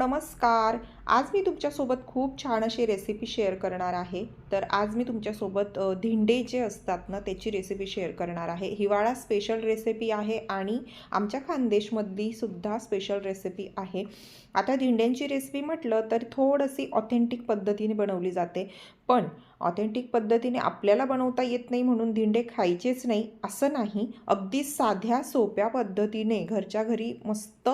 नमस्कार आज मी तुमच्यासोबत खूप छान अशी रेसिपी शेअर करणार आहे. तर आज मी तुमच्यासोबत धिंडे जे असतात ना त्याची रेसिपी शेअर करणार आहे. हिवाळा स्पेशल रेसिपी आहे आणि आमच्या खानदेशमधली सुद्धा स्पेशल रेसिपी आहे. आता धिंड्यांची रेसिपी म्हटलं तर थोडीशी ऑथेंटिक पद्धतीने बनवली जाते. पण ऑथेंटिक पद्धतीने आपल्याला बनवता येत नाही म्हणून धिंडे खायचेच नाही असं नाही. अगदी साध्या सोप्या पद्धतीने घरच्या घरी मस्त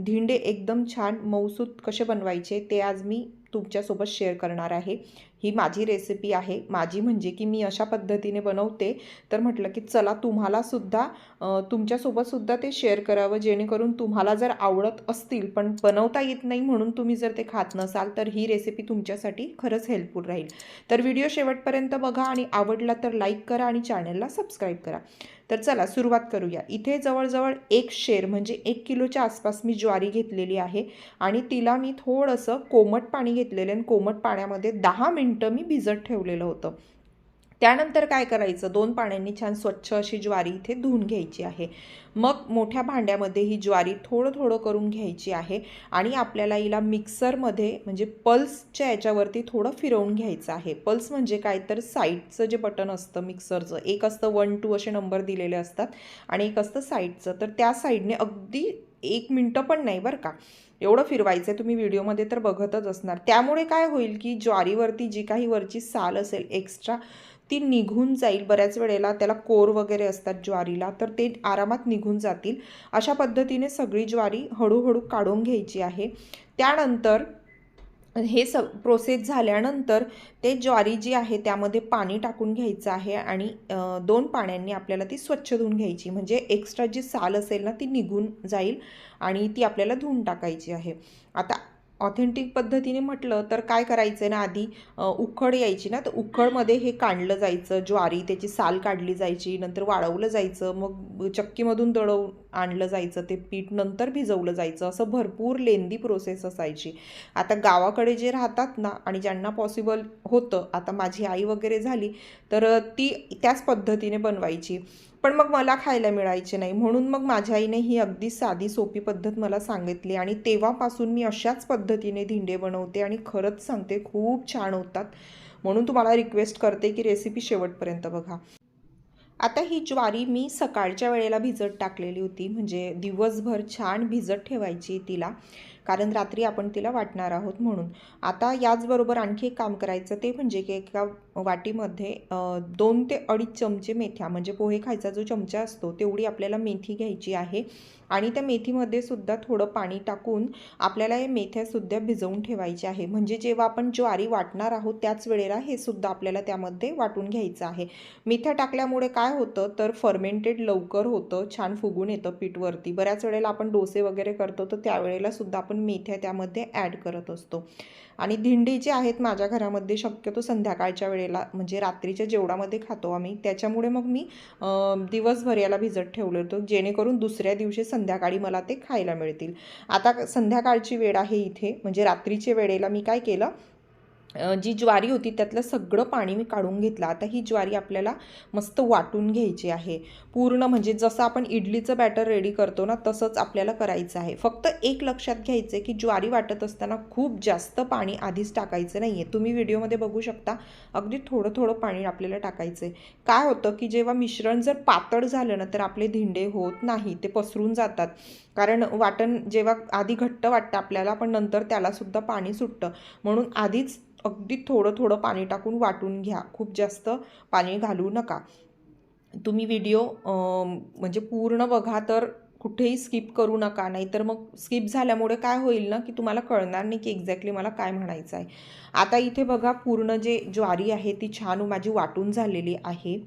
धिंडे एकदम छान मौसूत कसे बनवायचे ते आज मी तुमच्यासोबत शेअर करणार आहे. ही माझी रेसिपी आहे. माझी म्हणजे की मी अशा पद्धतीने बनवते. तर म्हटलं की चला तुम्हालासुद्धा तुमच्यासोबतसुद्धा ते शेअर करावं. जेणेकरून तुम्हाला जर आवडत असतील पण बनवता येत नाही म्हणून तुम्ही जर ते खात नसाल तर ही रेसिपी तुमच्यासाठी खरंच हेल्पफुल राहील. तर व्हिडिओ शेवटपर्यंत बघा आणि आवडला तर लाईक करा आणि चॅनलला सबस्क्राईब करा. तर चला सुरुवात करूया. इथे जवळजवळ एक शेर म्हणजे एक किलोच्या आसपास मी ज्वारी घेतलेली आहे. आणि तिला मी थोडंसं कोमट पाणी घेतलेलं आणि कोमट पाण्यामध्ये दहा मिनिट मी भिजत ठेवलेलं होतं. त्यानंतर काय करायचं? दोन पाण्यांनी छान स्वच्छ अशी ज्वारी इथे धुवून घ्यायची आहे. मग मोठ्या भांड्यामध्ये ही ज्वारी थोडं थोडं करून घ्यायची आहे आणि आपल्याला हिला मिक्सरमध्ये म्हणजे पल्सच्या याच्यावरती थोडं फिरवून घ्यायचं आहे. पल्स म्हणजे काय? तर साईडचं जे बटन असतं मिक्सरचं एक असतं वन टू असे नंबर दिलेले असतात आणि एक असतं साईडचं. तर त्या साईडने अगदी एक मिनटं पण नाही बरं का. एवढं फिरवायचं आहे तुम्ही व्हिडिओमध्ये तर बघतच असणार. त्यामुळे काय होईल की ज्वारीवरती जी काही वरची साल असेल एक्स्ट्रा ती निघून जाईल. बऱ्याच वेळेला त्याला कोर वगैरे असतात ज्वारीला तर ते आरामात निघून जातील. अशा पद्धतीने सगळी ज्वारी हळूहळू काढून घ्यायची आहे. त्यानंतर हे स प्रोसेस झाल्यानंतर ते ज्वारी जी आहे त्यामध्ये पाणी टाकून घ्यायचं आहे आणि दोन पाण्यांनी आपल्याला ती स्वच्छ धुवून घ्यायची. म्हणजे एक्स्ट्रा जी साल असेल ना ती निघून जाईल आणि ती आपल्याला धुवून टाकायची आहे. आता ऑथेंटिक पद्धतीने म्हटलं तर काय करायचं आहे ना आधी उखड यायची ना तर उकडमध्ये हे काढलं जायचं ज्वारी त्याची साल काढली जायची नंतर वाळवलं जायचं मग चक्कीमधून दळवून आणलं जायचं ते पीठ नंतर भिजवलं जायचं असं भरपूर लेंदी प्रोसेस असायची. आता गावाकडे जे राहतात ना आणि ज्यांना पॉसिबल होतं आता माझी आई वगैरे झाली तर ती त्याच पद्धतीने बनवायची. पण मग मला खायला मिळायचे नाही. म्हणून मग माझ्या आईने ही अगदी साधी सोपी पद्धत मला सांगितली आणि तेव्हापासून मी अशाच पद्धतीने धिंडे बनवते आणि खरंच सांगते खूप छान होतात. म्हणून तुम्हाला रिक्वेस्ट करते की रेसिपी शेवटपर्यंत बघा. आता ही ज्वारी मी सकाळच्या वेळेला भिजत टाकलेली होती. म्हणजे दिवसभर छान भिजत ठेवायची तिला. कारण रात्री आपण तिला वाटणार आहोत म्हणून. आता याचबरोबर आणखी एक काम करायचं ते म्हणजे की एका वाटीमध्ये दोन ते अडीच चमचे मेथ्या म्हणजे पोहे खायचा जो चमचा असतो तेवढी आपल्याला मेथी घ्यायची आहे. आणि त्या मेथीमध्ये सुद्धा थोडं पाणी टाकून आपल्याला हे मेथ्यासुद्धा भिजवून ठेवायचे आहे. म्हणजे जेव्हा आपण ज्वारी वाटणार आहोत त्याच वेळेला हे सुद्धा आपल्याला त्यामध्ये वाटून घ्यायचं आहे. मेथ्या टाकल्यामुळे काय होतं? तर फर्मेंटेड लवकर होतं छान फुगून येतं पीठवरती. बऱ्याच वेळेला आपण डोसे वगैरे करतो तर त्यावेळेला सुद्धा आपण मेथ्या त्यामध्ये ॲड करत असतो. आणि धिंडी जे आहेत माझ्या घरामध्ये शक्यतो संध्याकाळच्या वेळेला म्हणजे रात्रीच्या जेवणामध्ये खातो आम्ही. त्याच्यामुळे मग मी दिवसभर याला भिजत ठेवलं होतं. जेणेकरून दुसऱ्या दिवशी संध्याकाळी मला ते खायला मिळतील. आता संध्याकाळची वेळ आहे इथे. म्हणजे रात्रीच्या वेळेला मी काय केलं जी ज्वारी होती त्यातलं सगळं पाणी मी काढून घेतलं. आता ही ज्वारी आपल्याला मस्त वाटून घ्यायची आहे. पूर्ण म्हणजे जसं आपण इडलीचं बॅटर रेडी करतो ना तसंच आपल्याला करायचं आहे. फक्त एक लक्षात घ्यायचं आहे की ज्वारी वाटत असताना खूप जास्त पाणी आधीच टाकायचं नाही आहे तुम्ही व्हिडिओमध्ये बघू शकता अगदी थोडं थोडं पाणी आपल्याला टाकायचं आहे काय होतं की जेव्हा मिश्रण जर पातळ झालं ना तर आपले धिंडे होत नाही ते पसरून जातात. कारण वाटण जेव्हा आधी घट्ट वाटतं आपल्याला पण नंतर त्यालासुद्धा पाणी सुटतं. म्हणून आधीच अगदी थोडं थोडं पाणी टाकून वाटून घ्या. खूप जास्त पाणी घालू नका. तुम्ही व्हिडिओ म्हणजे पूर्ण बघा तर कुठेही स्किप करू नका. नाहीतर मग स्किप झाल्यामुळे काय होईल ना की तुम्हाला कळणार नाही की एक्झॅक्टली मला काय म्हणायचं आहे आता इथे बघा पूर्ण जे ज्वारी आहे ती छान माझी वाटून झालेली आहे.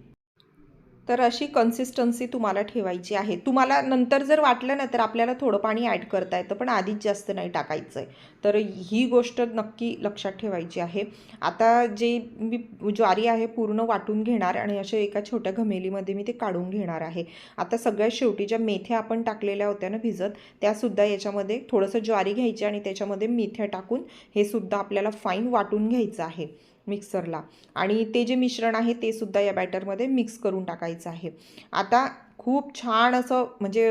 तर अशी कन्सिस्टन्सी तुम्हाला ठेवायची आहे. तुम्हाला नंतर जर वाटलं ना तर आपल्याला थोडं पाणी ॲड करता येतं पण आधीच जास्त नाही टाकायचं आहे तर ही गोष्ट नक्की लक्षात ठेवायची आहे. आता जे मी ज्वारी आहे पूर्ण वाटून घेणार आणि अशा एका छोट्या घमेलीमध्ये मी ते काढून घेणार आहे. आता सगळ्यात शेवटी ज्या मेथ्या आपण टाकलेल्या होत्या ना भिजत त्यासुद्धा याच्यामध्ये थोडंसं ज्वारी घ्यायची आणि त्याच्यामध्ये मेथ्या टाकून हे सुद्धा आपल्याला फाईन वाटून घ्यायचं आहे. मिक्सरला. आणि ते जे मिश्रण आहे ते सुद्धा या बॅटरमध्ये मिक्स करून टाकायचं आहे. आता खूप छान असं म्हणजे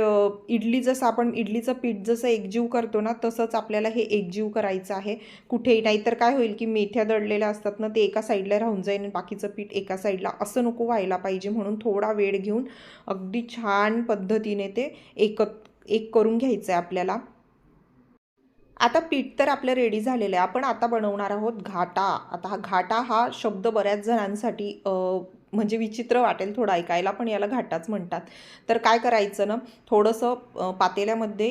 इडली जसं आपण इडलीचं पीठ जसं एकजीव करतो ना तसंच आपल्याला हे एकजीव करायचं आहे. कुठेही नाहीतर काय होईल की मेथ्या दळलेल्या असतात ना ते एका साईडला राहून जाईल बाकीचं पीठ एका साईडला असं नको व्हायला पाहिजे म्हणून थोडा वेळ घेऊन अगदी छान पद्धतीने ते एकत एक करून घ्यायचं आहे आपल्याला. आता पीठ तर आपलं रेडी झालेलं आहे. आपण आता बनवणार आहोत घाटा. आता हा घाटा हा शब्द बऱ्याच जणांसाठी म्हणजे विचित्र वाटेल थोडं ऐकायला पण याला घाटाच म्हणतात. तर काय करायचं ना थोडंसं पातेल्यामध्ये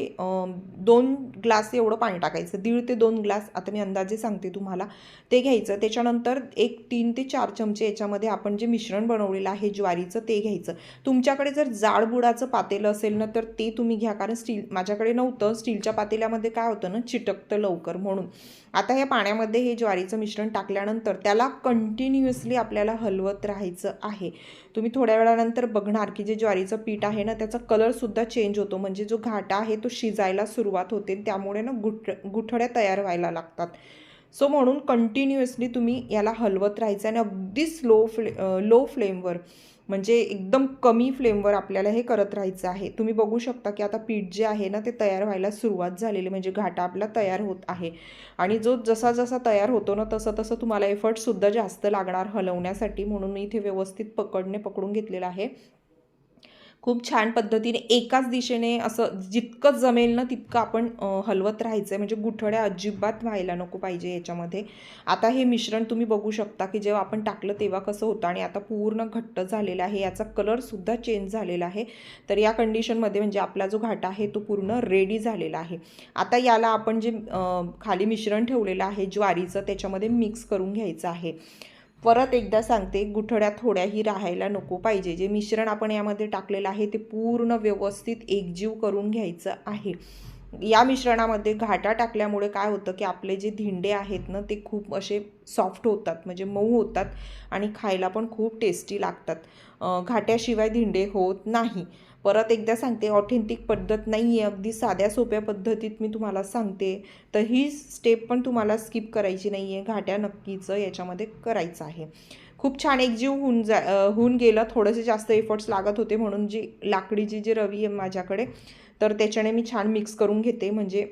दोन ग्लास एवढं पाणी टाकायचं. दीड ते दोन ग्लास आता मी अंदाजे सांगते तुम्हाला ते घ्यायचं. त्याच्यानंतर एक तीन ते चार चमचे याच्यामध्ये आपण जे मिश्रण बनवलेलं आहे ज्वारीचं ते घ्यायचं. तुमच्याकडे जर जाड बुडाचं पातेलं असेल ना तर ते तुम्ही घ्या. कारण स्टील माझ्याकडे नव्हतं. स्टीलच्या पातेल्यामध्ये काय होतं ना चिटकतं लवकर म्हणून. आता या पाण्यामध्ये हे ज्वारीचं मिश्रण टाकल्यानंतर त्याला कंटिन्युअसली आपल्याला हलवत राहायचं आहे. तुम्ही थोड्या वेळानंतर बघणार की जे ज्वारीचं पीठ आहे ना त्याचा कलरसुद्धा चेंज होतो. म्हणजे जो घाटा आहे तो शिजायला सुरुवात होते. त्यामुळे ना गुठ गुठड्या तयार व्हायला लागतात. सो म्हणून कंटिन्युअसली तुम्ही याला हलवत राहायचं आणि अगदी स्लो फ्ले लो फ्लेमवर म्हणजे एकदम कमी फ्लेमवर आपल्याला हे करत राहायचं आहे. तुम्ही बघू शकता की आता पीठ जे आहे ना ते तयार व्हायला सुरुवात झालेली म्हणजे घाटा आपला तयार होत आहे. आणि जो जसा जसा तयार होतो ना तसं तसं तुम्हाला एफर्टसुद्धा जास्त लागणार हलवण्यासाठी म्हणून मी इथे व्यवस्थित पकडणे पकडून घेतलेलं आहे. खूप छान पद्धतीने एकाच दिशेने असं जितकं जमेल ना तितकं आपण हलवत राहायचं आहे म्हणजे गुठळ्या अजिबात व्हायला नको पाहिजे याच्यामध्ये. आता हे मिश्रण तुम्ही बघू शकता की जेव्हा आपण टाकलं तेव्हा कसं होतं आणि आता पूर्ण घट्ट झालेलं आहे. याचा कलरसुद्धा चेंज झालेला आहे. तर या कंडिशनमध्ये म्हणजे आपला जो घाटा आहे तो पूर्ण रेडी झालेला आहे. आता याला आपण जे खाली मिश्रण ठेवलेलं आहे ज्वारीचं त्याच्यामध्ये मिक्स करून घ्यायचं आहे. परत एकदा सांगते गुठड्या थोड्याही राहायला नको पाहिजे. जे मिश्रण आपण यामध्ये टाकलेलं आहे ते पूर्ण व्यवस्थित एकजीव करून घ्यायचं आहे. या मिश्रणामध्ये घाटा टाकल्यामुळे काय होतं की आपले जे धिंडे आहेत ना ते खूप असे सॉफ्ट होतात. म्हणजे मऊ होतात आणि खायला पण खूप टेस्टी लागतात. घाट्याशिवाय धिंडे होत नाही. परत एकदा सांगते ऑथेंटिक पद्धत नाही आहे अगदी साध्या सोप्या पद्धतीत मी तुम्हाला सांगते. तर ही स्टेप पण तुम्हाला स्किप करायची नाही आहे घाट्या नक्कीच याच्यामध्ये करायचं आहे. खूप छान एकजीव होऊन जा होऊन गेलं. थोडेसे जास्त एफर्ट्स लागत होते म्हणून जी लाकडीची जी रवी आहे माझ्याकडे तर त्याच्याने मी छान मिक्स करून घेते. म्हणजे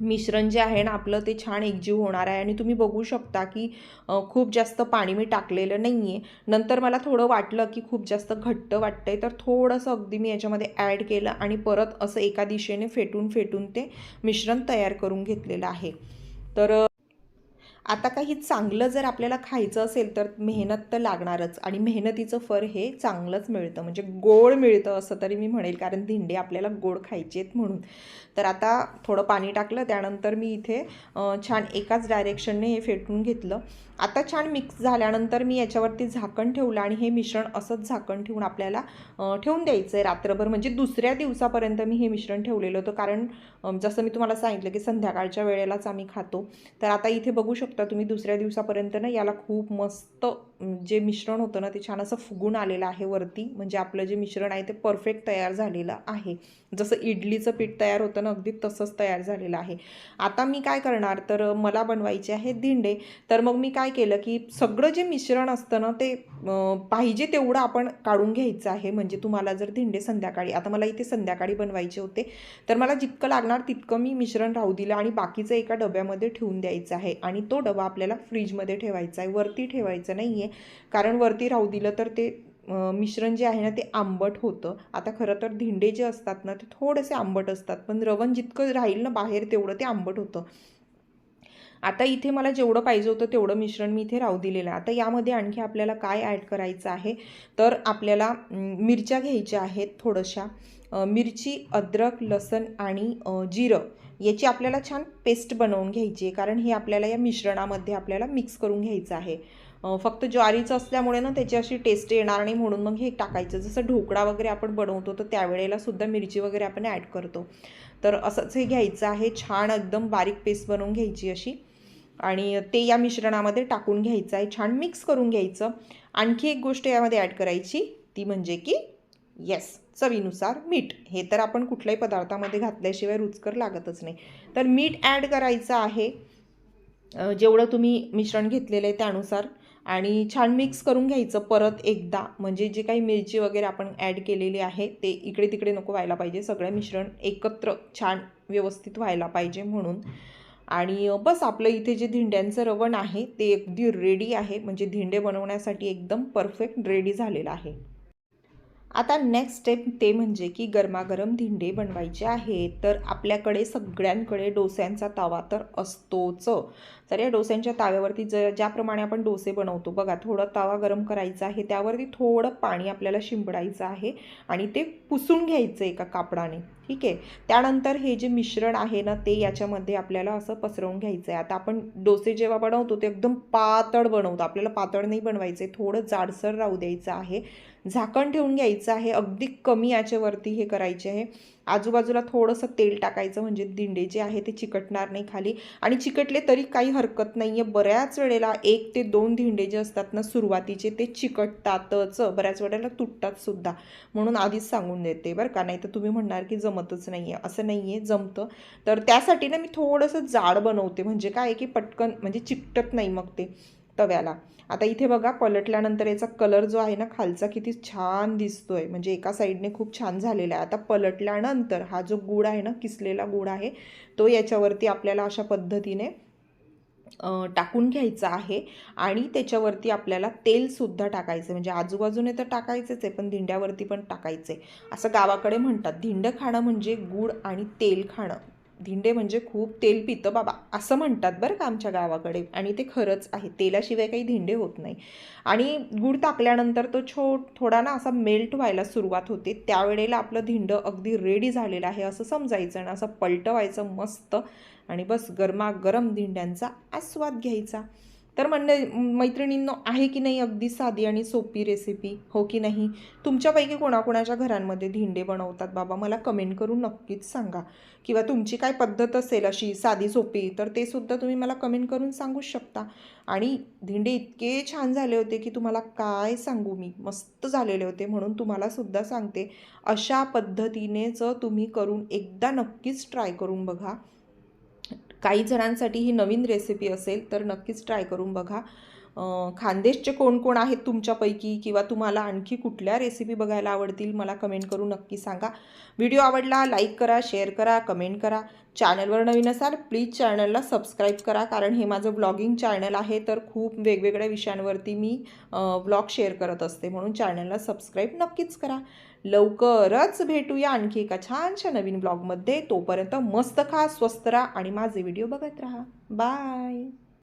मिश्रण जे आहे ना आपलं ते छान एकजीव होणार आहे. आणि तुम्ही बघू शकता की खूप जास्त पाणी मी टाकलेलं नाही आहे नंतर मला थोडं वाटलं की खूप जास्त घट्ट वाटतं आहे तर थोडंसं अगदी मी याच्यामध्ये ॲड केलं आणि परत असं एका दिशेने फेटून फेटून ते मिश्रण तयार करून घेतलेलं आहे. तर आता काही चांगलं जर आपल्याला खायचं असेल तर मेहनत तर लागणारच. आणि मेहनतीचं फर हे चांगलंच मिळतं. म्हणजे गोड मिळतं असं तरी मी म्हणेल कारण धिंडे आपल्याला गोड खायचे आहेत म्हणून. तर आता थोडं पाणी टाकलं त्यानंतर मी इथे छान एकाच डायरेक्शनने हे फेटून घेतलं. आता छान मिक्स झाल्यानंतर मी याच्यावरती झाकण ठेवलं आणि हे मिश्रण असंच झाकण ठेवून आपल्याला ठेवून द्यायचं आहे रात्रभर. म्हणजे दुसऱ्या दिवसापर्यंत मी हे मिश्रण ठेवलेलं होतं. कारण जसं मी तुम्हाला सांगितलं की संध्याकाळच्या वेळेलाच आम्ही खातो. तर आता इथे बघू शकतो तुम्ही दुसऱ्या दिवसापर्यंत ना याला खूप मस्त जे मिश्रण होतं ना ते छान असं फुगून आलेलं आहे वरती. म्हणजे आपलं जे मिश्रण आहे ते परफेक्ट तयार झालेलं आहे. जसं इडलीचं पीठ तयार होतं ना अगदी तसंच तयार झालेलं आहे. आता मी काय करणार? तर मला बनवायचे आहे दिंडे. तर मग मी काय केलं की सगळं जे मिश्रण असतं ना ते पाहिजे तेवढं आपण काढून घ्यायचं आहे. म्हणजे तुम्हाला जर दिंडे संध्याकाळी आता मला इथे संध्याकाळी बनवायचे होते. तर मला जितकं लागणार तितकं मी मिश्रण राहू दिलं आणि बाकीचं एका डब्यामध्ये ठेवून द्यायचं आहे. आणि तो डबा आपल्याला फ्रीजमध्ये ठेवायचा आहे. वरती ठेवायचं नाही आहे कारण वरती राहू दिलं तर ते मिश्रण जे आहे ना ते आंबट होतं. आता खरं तर धिंडे जे असतात ना ते थोडेसे आंबट असतात. पण रवण जितकं राहील ना बाहेर तेवढं ते आंबट होतं. आता इथे मला जेवढं पाहिजे होतं तेवढं मिश्रण मी इथे राहू दिलेलं आहे. आता यामध्ये आणखी आपल्याला काय ॲड करायचं आहे? तर आपल्याला मिरच्या घ्यायच्या आहेत थोड्याशा. मिरची अद्रक लसण आणि जिरं याची आपल्याला छान पेस्ट बनवून घ्यायची आहे. कारण हे आपल्याला या मिश्रणामध्ये आपल्याला मिक्स करून घ्यायचं आहे. फक्त ज्वारीचं असल्यामुळे ना त्याची अशी टेस्ट येणार नाही म्हणून मग हे टाकायचं. जसं ढोकळा वगैरे आपण बनवतो तर त्यावेळेला सुद्धा मिरची वगैरे आपण ॲड करतो. तर असंच हे घ्यायचं आहे. छान एकदम बारीक पेस्ट बनवून घ्यायची अशी. आणि ते या मिश्रणामध्ये टाकून घ्यायचं आहे. छान मिक्स करून घ्यायचं. आणखी एक गोष्ट यामध्ये ॲड करायची ती म्हणजे की येस चवीनुसार मीठ. हे तर आपण कुठल्याही पदार्थामध्ये घातल्याशिवाय रुचकर लागतच नाही. तर मीठ ॲड करायचं आहे. जेवढं तुम्ही मिश्रण घेतलेलं आहे त्यानुसार. आणि छान मिक्स करून घ्यायचं परत एकदा. म्हणजे जे काही मिरची वगैरे आपण ॲड केलेली आहे ते इकडे तिकडे नको व्हायला पाहिजे. सगळं मिश्रण एकत्र छान व्यवस्थित व्हायला पाहिजे म्हणून. आणि बस आपलं इथे जे धिंड्यांचं रवण आहे ते अगदी रेडी आहे. म्हणजे धिंडे बनवण्यासाठी एकदम परफेक्ट रेडी झालेलं आहे. आता नेक्स्ट स्टेप ते म्हणजे की गरमागरम धिंडे बनवायचे आहेत. तर आपल्याकडे सगळ्यांकडे डोस्यांचा तवा तर असतोच. तर या डोस्यांच्या ताव्यावरती ज ज्याप्रमाणे आपण डोसे बनवतो बघा थोडं तवा गरम करायचा आहे त्यावरती थोडं पाणी आपल्याला शिंपडायचं आहे आणि ते पुसून घ्यायचं एका कापडाने ठीक आहे? त्यानंतर हे जे मिश्रण आहे ना ते याच्यामध्ये आपल्याला असं पसरवून घ्यायचं आहे आता आपण डोसे जेव्हा बनवतो ते एकदम पातळ बनवतो. आपल्याला पातळ नाही बनवायचं आहे थोडं जाडसर राहू द्यायचं आहे. झाकण ठेवून घ्यायचं आहे अगदी कमी याच्यावरती हे करायचे आहे. आजूबाजूला थोडंसं तेल टाकायचं म्हणजे दिंडे जे आहे ते चिकटणार नाही खाली. आणि चिकटले तरी काही हरकत नाही आहे बऱ्याच वेळेला एक ते दोन धिंडे जे असतात ना सुरुवातीचे ते चिकटतातच. बऱ्याच वेळेला तुटतात सुद्धा. म्हणून आधीच सांगून देते बरं का. नाही तर तुम्ही म्हणणार की जमतच नाही आहे असं नाही आहे जमतं. तर त्यासाठी ना मी थोडंसं जाड बनवते. म्हणजे काय आहे की पटकन म्हणजे चिकटत नाही मग ते. तव्याला. आता इथे बघा पलटल्यानंतर याचा कलर जो आहे ना खालचा किती छान दिसतोय. म्हणजे एका साईडने खूप छान झालेला आहे. आता पलटल्यानंतर हा जो गुड आहे ना किसलेला गुड आहे तो याच्यावरती आपल्याला अशा पद्धतीने टाकून घ्यायचा आहे. आणि त्याच्यावरती आपल्याला तेलसुद्धा टाकायचं म्हणजे आजूबाजूने तर टाकायचंच आहे पण धिंड्यावरती पण टाकायचं आहे असं गावाकडे म्हणतात धिंड खाणं म्हणजे गुड आणि तेल खाणं. धिंडे म्हणजे खूप तेल पितं बाबा असं म्हणतात बरं का आमच्या गावाकडे. आणि ते खरंच आहे तेलाशिवाय काही धिंडे होत नाही. आणि गूळ टाकल्यानंतर तो छो थोडा ना असा मेल्ट व्हायला सुरुवात होते. त्यावेळेला आपलं धिंड अगदी रेडी झालेलं आहे असं समजायचं आणि असं पलटवायचं मस्त. आणि बस गरमागरम धिंड्यांचा आस्वाद घ्यायचा. तर म्हणणे मैत्रिणींनो आहे की नाही अगदी साधी आणि सोपी रेसिपी हो की नाही? तुमच्यापैकी कोणाकोणाच्या घरांमध्ये धिंडे बनवतात बाबा? मला कमेंट करून नक्कीच सांगा. किंवा तुमची काय पद्धत असेल अशी साधी सोपी तर ते सुद्धा तुम्ही मला कमेंट करून सांगूच शकता. आणि धिंडे इतके छान झाले होते की तुम्हाला काय सांगू मी? मस्त झालेले होते म्हणून तुम्हाला सुद्धा सांगते. अशा पद्धतीनेच तुम्ही करून एकदा नक्कीच ट्राय करून बघा. काही जणांसाठी ही नवीन रेसिपी असेल तर नक्कीच ट्राय करून बघा. खानदेशचे कोण कोण आहेत तुमच्यापैकी किंवा तुम्हाला आणखी कुठल्या रेसिपी बघायला आवडतील मला कमेंट करून नक्की सांगा. व्हिडिओ आवडला लाईक करा शेअर करा कमेंट करा. चॅनलवर नवीन असाल प्लीज चॅनलला सबस्क्राईब करा कारण हे माझं ब्लॉगिंग चॅनल आहे तर खूप वेगवेगळ्या विषयांवरती मी ब्लॉग शेअर करत असते म्हणून चॅनलला सबस्क्राईब नक्कीच करा. लवकरच भेटूया आणखी एका छानशा नवीन ब्लॉगमध्ये. तोपर्यंत मस्त खा स्वस्त राहा आणि माझे व्हिडिओ बघत राहा. बाय.